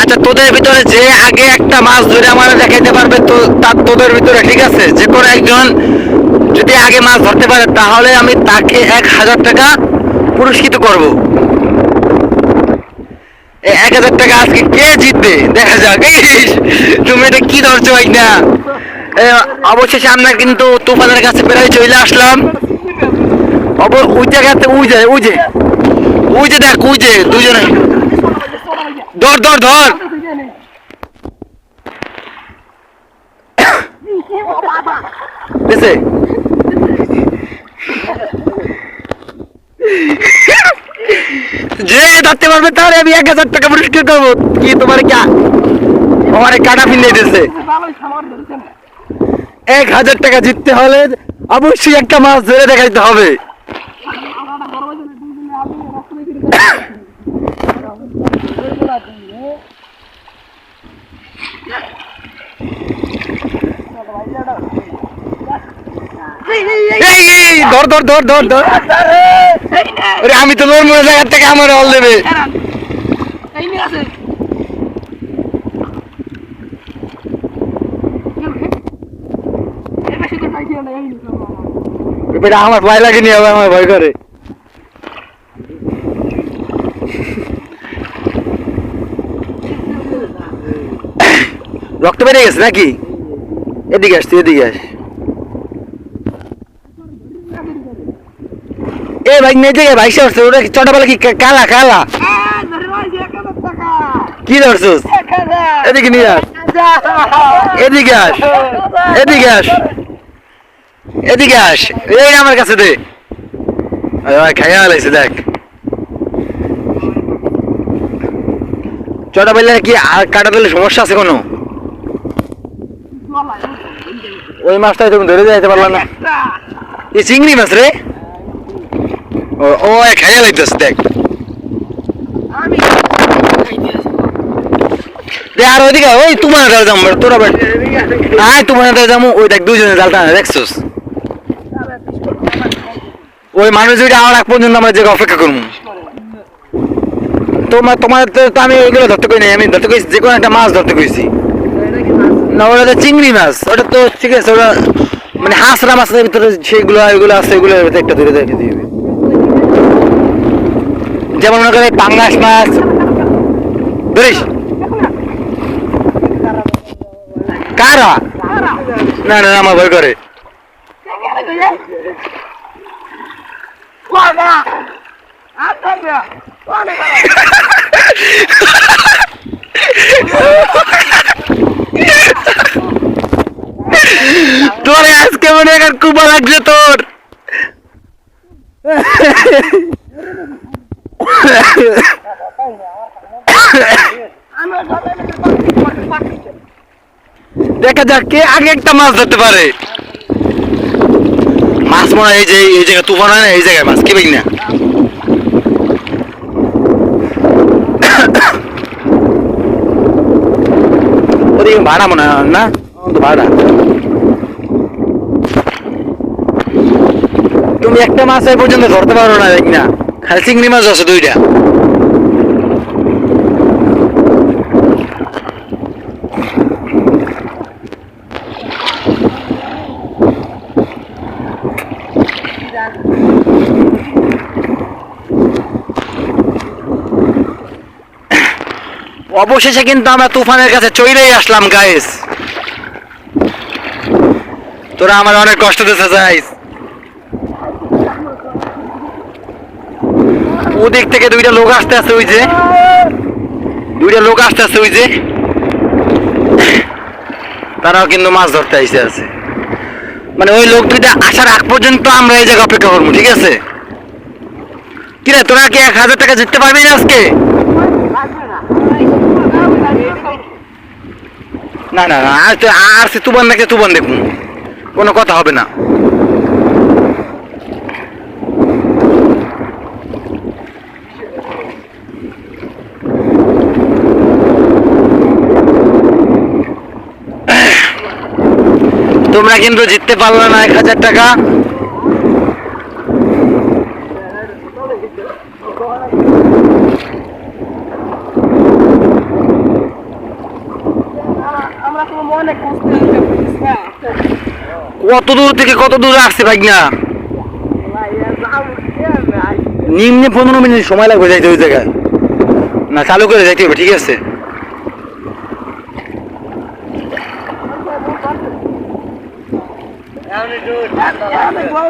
আচ্ছা তোদের ভিতরে যে আগে একটা মাছ ধরে আমার দেখাইতে পারবে, তো তার তোদের ভিতরে ঠিক আছে? যে কোনো একজন যদি আগে মাছ ধরতে পারে, তাহলে আমি তাকে এক হাজার টাকা পুরস্কৃত করব। এক হাজার টাকা আজকে কে জিতবে? দেখা যাক। তুমি এটা কি ধরছো ভাই না অবশেষে আমরা কিন্তু তুফানের কাছে প্রায় চলে আসলাম। ওই জায়গাতে ওই যে ওই যে। ওই যে দেখ, ওই যে দুজনে। ধর ধর ধর। যে ধরতে পারবে তাহলে আমি এক হাজার টাকা পুরস্কার করব। কি তোমার কি আমার কাটা ফিলে দিয়েছে। এক হাজার টাকা জিততে হলে অবশ্যই একটা মাছ ধরে দেখাইতে হবে। ধর ধর ধর ধর আমি তো লোর মনে জায়গার থেকে আমার অল দেবে। আমার ভয় লাগেনি আবার আমার ভয় করে। রক্ত বেরিয়ে গেছে নাকি? এদিকে আস তুই এদিকে আস এ ভাই নেই ভাই সরছে ওটা কি ছোটবেলা কি কালা কালা? কি ধরছিস? এদিকে নিয়ে আস। এদিকে আস। এদিকে আস। এদিকে আস। এই আমার কাছে দে। খাইয়া লাইছে, দেখ। ছোটবেলা কি আর কাটা দিলে সমস্যা আছে কোনো? ওই মাছটাই তুমি ধরে যাইতে পারলা না। এই চিংড়ি মাছ রে। ও ও খাইয়া লাইতেছে দেখ। আর ওইদিকে, ওই তোমার দাল যাম তোরা আয়, তোমার দাল যাম ওই দেখ দুজনে টানা দেখছস? ওই মানুষ দুইটা আমার এক পর্যন্ত আমরা যে অপেক্ষা করব তোমার তোমার তো আমি ওইগুলো ধরতে কই নাই, আমি ধরতে কইছি, যে কোনো একটা মাছ ধরতে কইছি। না, ওটা তো চিংড়ি মাছ, ওটা তো ঠিক আছে, ওটা মানে হাঁসরা মাছের ভিতরে সেগুলো ওইগুলো আছে ওইগুলোর ভিতরে একটা ধরে দেখে দিবে। যেমন মনে করে পাঙ্গাস মাছ। ধরিস? কারা? না না না, আমার ভয় করে। তোর আজকে মনে হয় কুবা লাগছে তোর দেখা যাক কে আগে একটা মাছ ধরতে পারে। মাছ মনে এই যে, এই জায়গায় তুফান হয় না? এই জায়গায় মাছ, কি না? ভাড়া মনে হয়, না? ভাড়া। তুমি একটা মাছ এই পর্যন্ত ধরতে পারো না, দেখ না। খালি চিংড়ি মাছ আছে দুইটা। অবশেষে কিন্তু আমরা তুফানের কাছে চইলেই আসলাম গাইস তোরা আমার অনেক কষ্ট দিতে চাইস ওদিক থেকে দুইটা লোক আসতে আসতে ওই যে, দুইটা লোক আসতে আসতে ওই যে, তারাও কিন্তু মাছ ধরতে আইসে আছে। মানে ওই লোক দুইটা আসার আগ পর্যন্ত আমরা এই জায়গায় অপেক্ষা করব, ঠিক আছে? কিরে তোরা কি এক হাজার টাকা জিততে পারবি না আজকে? না না না, আর তুবান নাকি তুবান দেখুন, কোনো কথা হবে না। তোমরা কিন্তু জিততে পারলে না এক হাজার টাকা। কত দূর থেকে কত দূর আসছে ভাই না ভাই আর যাব কেমনে আই নিম্নে পনেরো মিনিট সময় লাগবে যাইতে ওই জায়গায়। না, চালু করে যাইতে হবে, ঠিক আছে? আমি